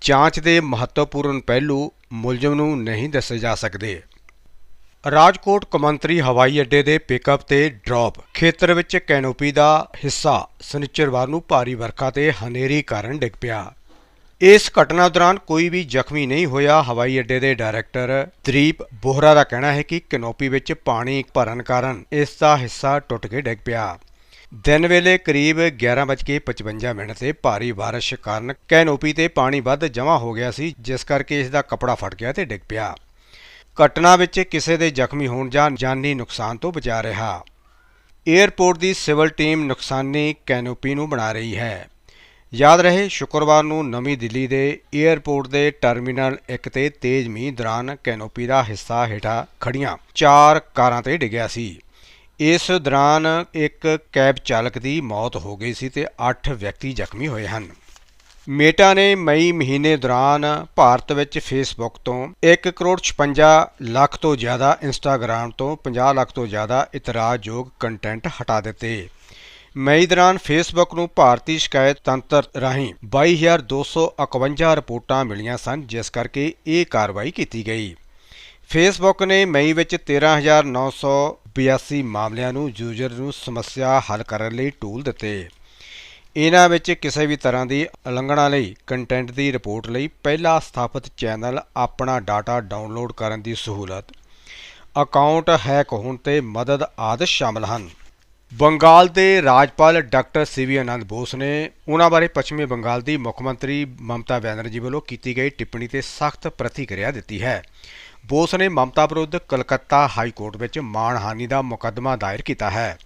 ਜਾਂਚ ਦੇ ਮਹੱਤਵਪੂਰਨ ਪਹਿਲੂ ਮੁਲਜ਼ਮ ਨੂੰ ਨਹੀਂ ਦੱਸੇ ਜਾ ਸਕਦੇ। ਰਾਜਕੋਟ ਕਮੰਤਰੀ ਹਵਾਈ ਅੱਡੇ ਦੇ ਪਿਕਅਪ ਤੇ ਡ੍ਰੌਪ ਖੇਤਰ ਵਿੱਚ ਕੈਨੋਪੀ ਦਾ ਹਿੱਸਾ ਸਨਿਚਰਵਾਰ ਨੂੰ ਭਾਰੀ ਵਰਖਾ ਤੇ ਹਨੇਰੀ ਕਾਰਨ ਡਿੱਗ ਪਿਆ। ਇਸ ਘਟਨਾ ਦੌਰਾਨ ਕੋਈ ਵੀ ਜ਼ਖਮੀ ਨਹੀਂ ਹੋਇਆ। ਹਵਾਈ ਅੱਡੇ ਦੇ ਡਾਇਰੈਕਟਰ ਦਰੀਪ ਬੋਹਰਾ ਦਾ ਕਹਿਣਾ ਹੈ ਕਿ ਕੈਨੋਪੀ ਵਿੱਚ ਪਾਣੀ ਭਰਨ ਕਾਰਨ ਇਸ ਦਾ ਹਿੱਸਾ ਟੁੱਟ ਕੇ ਡਿੱਗ ਪਿਆ। ਦਿਨ ਵੇਲੇ ਕਰੀਬ 11:55 ਮਿੰਟ ਤੇ ਭਾਰੀ ਬਾਰਿਸ਼ ਕਾਰਨ ਕੈਨੋਪੀ ਤੇ ਪਾਣੀ ਵੱਧ ਜਮ੍ਹਾਂ ਹੋ ਗਿਆ ਸੀ, ਜਿਸ ਕਰਕੇ ਇਸ ਦਾ ਕਪੜਾ ਫਟ ਗਿਆ ਤੇ ਡਿੱਗ ਪਿਆ। ਘਟਨਾ ਵਿੱਚ ਕਿਸੇ ਦੇ ਜ਼ਖਮੀ ਹੋਣ ਜਾਂ ਜਾਨੀ ਨੁਕਸਾਨ ਤੋਂ ਬਚਾ ਰਿਹਾ। ਏਅਰਪੋਰਟ ਦੀ ਸਿਵਲ ਟੀਮ ਨੁਕਸਾਨੀ ਕੈਨੋਪੀ ਨੂੰ ਬਣਾ ਰਹੀ ਹੈ। ਯਾਦ ਰਹੇ, ਸ਼ੁੱਕਰਵਾਰ ਨੂੰ ਨਵੀਂ ਦਿੱਲੀ ਦੇ ਏਅਰਪੋਰਟ ਦੇ ਟਰਮੀਨਲ 1 ਤੇ ਤੇਜ਼ ਮੀਂਹ ਦੌਰਾਨ ਕੈਨੋਪੀ ਦਾ ਹਿੱਸਾ ਹੇਠਾਂ ਖੜੀਆਂ ਚਾਰ ਕਾਰਾਂ ਤੇ ਡਿੱਗਿਆ ਸੀ। ਇਸ ਦੌਰਾਨ ਇੱਕ ਕੈਬ ਚਾਲਕ ਦੀ ਮੌਤ ਹੋ ਗਈ ਸੀ ਤੇ 8 ਵਿਅਕਤੀ ਜ਼ਖਮੀ ਹੋਏ ਹਨ। ਮੇਟਾ ਨੇ ਮਈ ਮਹੀਨੇ ਦੌਰਾਨ ਭਾਰਤ ਵਿੱਚ ਫੇਸਬੁੱਕ ਤੋਂ 1 ਕਰੋੜ 56 ਲੱਖ ਤੋਂ ਜ਼ਿਆਦਾ ਇੰਸਟਾਗ੍ਰam ਤੋਂ 50 ਲੱਖ ਤੋਂ ਜ਼ਿਆਦਾ ਇਤਰਾਜ਼ਯੋਗ ਕੰਟੈਂਟ ਹਟਾ ਦਿੱਤੇ। ਮਈ ਦੌਰਾਨ ਫੇਸਬੁੱਕ ਨੂੰ ਭਾਰਤੀ ਸ਼ਿਕਾਇਤ ਤੰਤਰ ਰਾਹੀਂ 22251 ਰਿਪੋਰਟਾਂ ਮਿਲੀਆਂ ਸਨ, ਜਿਸ ਕਰਕੇ ਇਹ ਕਾਰਵਾਈ ਕੀਤੀ ਗਈ। ਫੇਸਬੁੱਕ ਨੇ ਮਈ ਵਿੱਚ 13982 ਮਾਮਲਿਆਂ ਨੂੰ ਯੂਜ਼ਰ ਨੂੰ ਸਮੱਸਿਆ ਹੱਲ ਕਰਨ ਲਈ ਟੂਲ ਦਿੱਤੇ। ਇਹਨਾਂ ਵਿੱਚ ਕਿਸੇ ਵੀ ਤਰ੍ਹਾਂ ਦੀ ਉਲੰਘਣਾ ਲਈ ਕੰਟੈਂਟ ਦੀ ਰਿਪੋਰਟ ਲਈ ਪਹਿਲਾ ਸਥਾਪਿਤ ਚੈਨਲ ਆਪਣਾ ਡਾਟਾ ਡਾਊਨਲੋਡ ਕਰਨ ਦੀ ਸਹੂਲਤ, ਅਕਾਊਂਟ ਹੈਕ ਹੋਣ ਤੇ ਮਦਦ ਆਦਿ ਸ਼ਾਮਲ ਹਨ। ਬੰਗਾਲ ਦੇ ਰਾਜਪਾਲ ਡਾਕਟਰ ਸੀਵੀ ਆਨੰਦ ਬੋਸ ਨੇ ਉਹਨਾਂ ਬਾਰੇ ਪੱਛਮੀ ਬੰਗਾਲ ਦੀ ਮੁੱਖ ਮੰਤਰੀ ਮਮਤਾ ਬੈਨਰਜੀ ਵੱਲੋਂ ਕੀਤੀ ਗਈ ਟਿੱਪਣੀ ਤੇ ਸਖਤ ਪ੍ਰਤੀਕਿਰਿਆ ਦਿੱਤੀ ਹੈ। ਬੋਸ ਨੇ ਮਮਤਾ ਵਿਰੁੱਧ ਕਲਕੱਤਾ ਹਾਈ ਕੋਰਟ ਵਿੱਚ ਮਾਣਹਾਨੀ ਦਾ ਮੁਕੱਦਮਾ ਦਾਇਰ ਕੀਤਾ ਹੈ।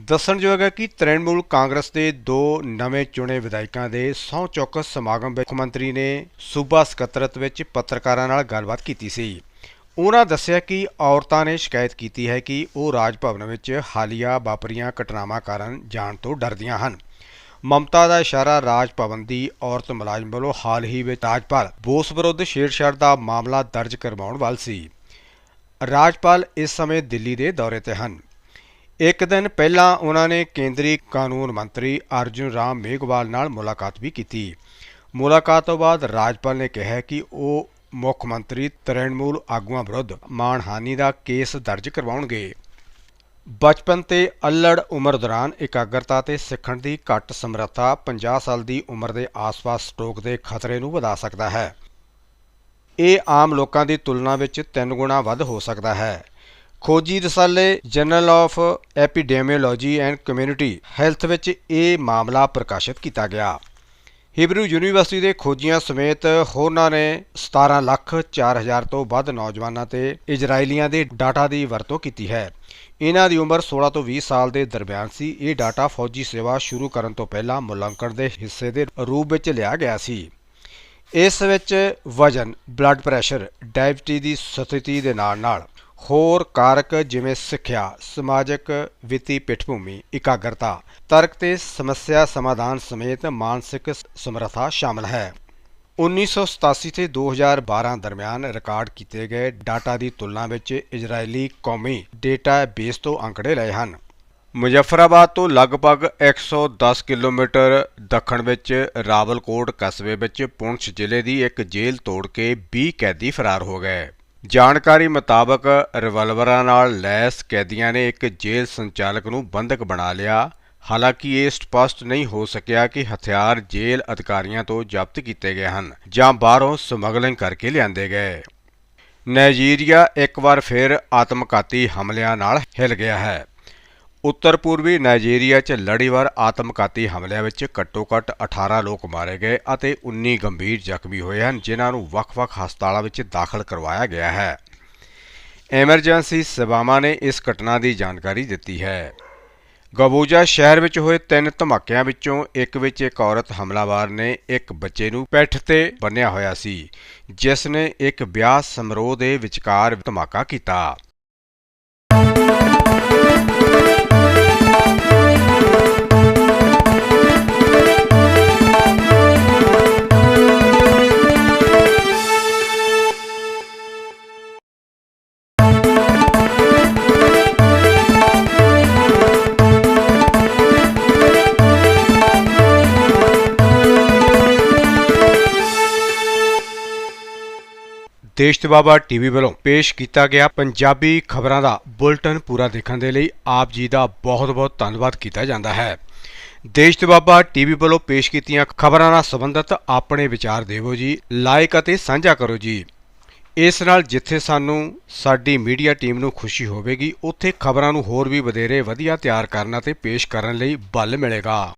ਦੱਸਣਯੋਗ ਹੈ ਕਿ ਤ੍ਰਿਣਮੂਲ ਕਾਂਗਰਸ ਦੇ ਦੋ ਨਵੇਂ ਚੁਣੇ ਵਿਧਾਇਕਾਂ ਦੇ ਸਹੁੰ ਚੁੱਕ ਸਮਾਗਮ ਵਿੱਚ ਮੁੱਖ ਮੰਤਰੀ ਨੇ ਸੂਬਾ ਸਕੱਤਰਤ ਵਿੱਚ ਪੱਤਰਕਾਰਾਂ ਨਾਲ ਗੱਲਬਾਤ ਕੀਤੀ ਸੀ। ਉਹਨਾਂ ਦੱਸਿਆ ਕਿ ਔਰਤਾਂ ਨੇ ਸ਼ਿਕਾਇਤ ਕੀਤੀ ਹੈ ਕਿ ਉਹ ਰਾਜ ਭਵਨ ਵਿੱਚ ਹਾਲੀਆ ਵਾਪਰੀਆਂ ਘਟਨਾਵਾਂ ਕਾਰਨ ਜਾਣ ਤੋਂ ਡਰਦੀਆਂ ਹਨ। ਮਮਤਾ ਦਾ ਇਸ਼ਾਰਾ ਰਾਜ ਭਵਨ ਦੀ ਔਰਤ ਮੁਲਾਜ਼ਮ ਵੱਲੋਂ ਹਾਲ ਹੀ ਵਿੱਚ ਰਾਜਪਾਲ ਬੋਸ ਵਿਰੁੱਧ ਛੇੜਛਾੜ ਦਾ ਮਾਮਲਾ ਦਰਜ ਕਰਵਾਉਣ ਵੱਲ ਸੀ। ਰਾਜਪਾਲ ਇਸ ਸਮੇਂ ਦਿੱਲੀ ਦੇ ਦੌਰੇ ਤੇ ਹਨ। ਇੱਕ ਦਿਨ ਪਹਿਲਾਂ ਉਹਨਾਂ ਨੇ ਕੇਂਦਰੀ ਕਾਨੂੰਨ ਮੰਤਰੀ ਅਰਜੁਨ ਰਾਮ ਮੇਘਵਾਲ ਨਾਲ ਮੁਲਾਕਾਤ ਵੀ ਕੀਤੀ। ਮੁਲਾਕਾਤ ਤੋਂ ਬਾਅਦ ਰਾਜਪਾਲ ਨੇ ਕਿਹਾ ਕਿ ਉਹ ਮੁੱਖ ਮੰਤਰੀ ਤ੍ਰਿਣਮੂਲ ਆਗੂਆਂ ਵਿਰੁੱਧ ਮਾਣਹਾਨੀ ਦਾ ਕੇਸ ਦਰਜ ਕਰਵਾਉਣਗੇ। ਬਚਪਨ ਤੇ ਅਲੜ ਉਮਰ ਦੌਰਾਨ ਇਕਾਗਰਤਾ ਤੇ ਸਿੱਖਣ ਦੀ ਘੱਟ ਸਮਰੱਥਾ 50 ਸਾਲ ਦੀ ਉਮਰ ਦੇ ਆਸ-ਪਾਸ ਸਟ੍ਰੋਕ ਦੇ ਖਤਰੇ ਨੂੰ ਵਧਾ ਸਕਦਾ ਹੈ। ਇਹ ਆਮ ਲੋਕਾਂ ਦੀ ਤੁਲਨਾ ਵਿੱਚ 3 ਗੁਣਾ ਵੱਧ ਹੋ ਸਕਦਾ ਹੈ। ਖੋਜੀ ਰਸਾਲੇ, journal of epidemiology and community health ਵਿੱਚ ਇਹ ਮਾਮਲਾ ਪ੍ਰਕਾਸ਼ਿਤ ਕੀਤਾ ਗਿਆ। ਹਿਬਰੂ ਯੂਨੀਵਰਸਿਟੀ ਦੇ ਖੋਜੀਆਂ ਸਮੇਤ ਹੋਰਨਾਂ ਨੇ 17 ਲੱਖ 4000 ਤੋਂ ਵੱਧ ਨੌਜਵਾਨਾਂ ਤੇ ਇਜ਼ਰਾਈਲੀਆਂ ਦੇ ਡਾਟਾ ਦੀ ਵਰਤੋਂ ਕੀਤੀ ਹੈ। ਇਹਨਾਂ ਦੀ ਉਮਰ 16 ਤੋਂ 20 ਸਾਲ ਦੇ ਦਰਮਿਆਨ ਸੀ। ਇਹ ਡਾਟਾ ਫੌਜੀ ਸੇਵਾ ਸ਼ੁਰੂ ਕਰਨ ਤੋਂ ਪਹਿਲਾਂ ਮੁਲਾਂਕਣ ਦੇ ਹਿੱਸੇ ਦੇ ਰੂਪ ਵਿੱਚ ਲਿਆ ਗਿਆ ਸੀ। ਇਸ ਵਿੱਚ ਵਜਨ, ਬਲੱਡ ਪ੍ਰੈਸ਼ਰ ਡਾਇਬਟੀ ਦੀ ਸਥਿਤੀ ਦੇ ਨਾਲ-ਨਾਲ ਹੋਰ ਕਾਰਕ ਜਿਵੇਂ ਸਿੱਖਿਆ, ਸਮਾਜਿਕ ਵਿੱਤੀ ਪਿੱਠਭੂਮੀ, ਇਕਾਗਰਤਾ, ਤਰਕ ਤੇ ਸਮੱਸਿਆ ਸਮਾਧਾਨ ਸਮੇਤ ਮਾਨਸਿਕ ਸਮਰੱਥਾ ਸ਼ਾਮਲ ਹੈ। 1987 ਤੇ 2012 ਦਰਮਿਆਨ ਰਿਕਾਰਡ ਕੀਤੇ ਗਏ ਡਾਟਾ ਦੀ ਤੁਲਨਾ ਵਿੱਚ ਇਜ਼ਰਾਈਲੀ ਕੌਮੀ ਡੇਟਾਬੇਸ ਤੋਂ ਅੰਕੜੇ ਲਏ ਹਨ। ਮੁਜ਼ੱਫਰਾਬਾਦ ਤੋਂ ਲਗਭਗ 110 ਕਿਲੋਮੀਟਰ ਦੱਖਣ ਵਿੱਚ ਰਾਵਲਕੋਟ ਕਸਬੇ ਵਿੱਚ ਪੁੰਛ ਜ਼ਿਲ੍ਹੇ ਦੀ ਇੱਕ ਜੇਲ੍ਹ ਤੋੜ ਕੇ 20 ਕੈਦੀ ਫਰਾਰ ਹੋ ਗਏ। ਜਾਣਕਾਰੀ ਮੁਤਾਬਕ ਰਿਵਾਲਵਰਾਂ ਨਾਲ ਲੈਸ ਕੈਦੀਆਂ ਨੇ ਇੱਕ ਜੇਲ੍ਹ ਸੰਚਾਲਕ ਨੂੰ ਬੰਦਕ ਬਣਾ ਲਿਆ। ਹਾਲਾਂਕਿ ਇਹ ਸਪਸ਼ਟ ਨਹੀਂ ਹੋ ਸਕਿਆ ਕਿ ਹਥਿਆਰ ਜੇਲ੍ਹ ਅਧਿਕਾਰੀਆਂ ਤੋਂ ਜ਼ਬਤ ਕੀਤੇ ਗਏ ਹਨ ਜਾਂ ਬਾਹਰੋਂ ਸਮਗਲਿੰਗ ਕਰਕੇ ਲਿਆਂਦੇ ਗਏ। ਨਾਈਜੀਰੀਆ ਇੱਕ ਵਾਰ ਫਿਰ ਆਤਮਘਾਤੀ ਹਮਲਿਆਂ ਨਾਲ ਹਿਲ ਗਿਆ ਹੈ। ਉੱਤਰ ਪੂਰਬੀ ਨਾਈਜੀਰੀਆ 'ਚ ਲੜੀਵਾਰ ਆਤਮਘਾਤੀ ਹਮਲਿਆਂ ਵਿੱਚ ਘੱਟੋ-ਘੱਟ 18 ਲੋਕ ਮਾਰੇ ਗਏ ਅਤੇ 19 ਗੰਭੀਰ ਜ਼ਖਮੀ ਹੋਏ ਹਨ, ਜਿਨ੍ਹਾਂ ਨੂੰ ਵੱਖ-ਵੱਖ ਹਸਪਤਾਲਾਂ ਵਿੱਚ ਦਾਖਲ ਕਰਵਾਇਆ ਗਿਆ ਹੈ। ਐਮਰਜੈਂਸੀ ਸੇਵਾਵਾਂ ਨੇ ਇਸ ਘਟਨਾ ਦੀ ਜਾਣਕਾਰੀ ਦਿੱਤੀ ਹੈ। ਗਬੂਜਾ ਸ਼ਹਿਰ ਵਿੱਚ ਹੋਏ ਤਿੰਨ ਧਮਾਕਿਆਂ ਵਿੱਚੋਂ ਇੱਕ ਵਿੱਚ ਇੱਕ ਔਰਤ ਹਮਲਾਵਰ ਨੇ ਇੱਕ ਬੱਚੇ ਨੂੰ ਪਿੱਠ ਤੇ ਬੰਨਿਆ ਹੋਇਆ ਸੀ, ਜਿਸ ਨੇ ਇੱਕ ਵਿਆਹ ਸਮਾਰੋਹ ਦੇ ਵਿਚਕਾਰ ਧਮਾਕਾ ਕੀਤਾ। ਦੇਸ਼ ਤੇ ਬਾਬਾ ਟੀਵੀ ਵੱਲੋਂ ਪੇਸ਼ ਕੀਤਾ ਗਿਆ ਪੰਜਾਬੀ ਖਬਰਾਂ ਦਾ ਬੁਲਟਨ ਪੂਰਾ ਦੇਖਣ ਦੇ ਲਈ ਆਪ ਜੀ ਦਾ ਬਹੁਤ-ਬਹੁਤ ਧੰਨਵਾਦ ਕੀਤਾ ਜਾਂਦਾ ਹੈ। ਦੇਸ਼ ਤੇ ਬਾਬਾ ਟੀਵੀ ਵੱਲੋਂ ਪੇਸ਼ ਕੀਤੀਆਂ ਖਬਰਾਂ ਨਾਲ ਸੰਬੰਧਿਤ ਆਪਣੇ ਵਿਚਾਰ ਦੇਵੋ ਜੀ, ਲਾਇਕ ਅਤੇ ਸਾਂਝਾ ਕਰੋ ਜੀ। ਇਸ ਨਾਲ ਜਿੱਥੇ ਸਾਨੂੰ ਸਾਡੀ ਮੀਡੀਆ ਟੀਮ ਨੂੰ ਖੁਸ਼ੀ ਹੋਵੇਗੀ, ਉੱਥੇ ਖਬਰਾਂ ਨੂੰ ਹੋਰ ਵੀ ਵਧੇਰੇ ਵਧੀਆ ਤਿਆਰ ਕਰਨ ਅਤੇ ਪੇਸ਼ ਕਰਨ ਲਈ ਬਲ ਮਿਲੇਗਾ।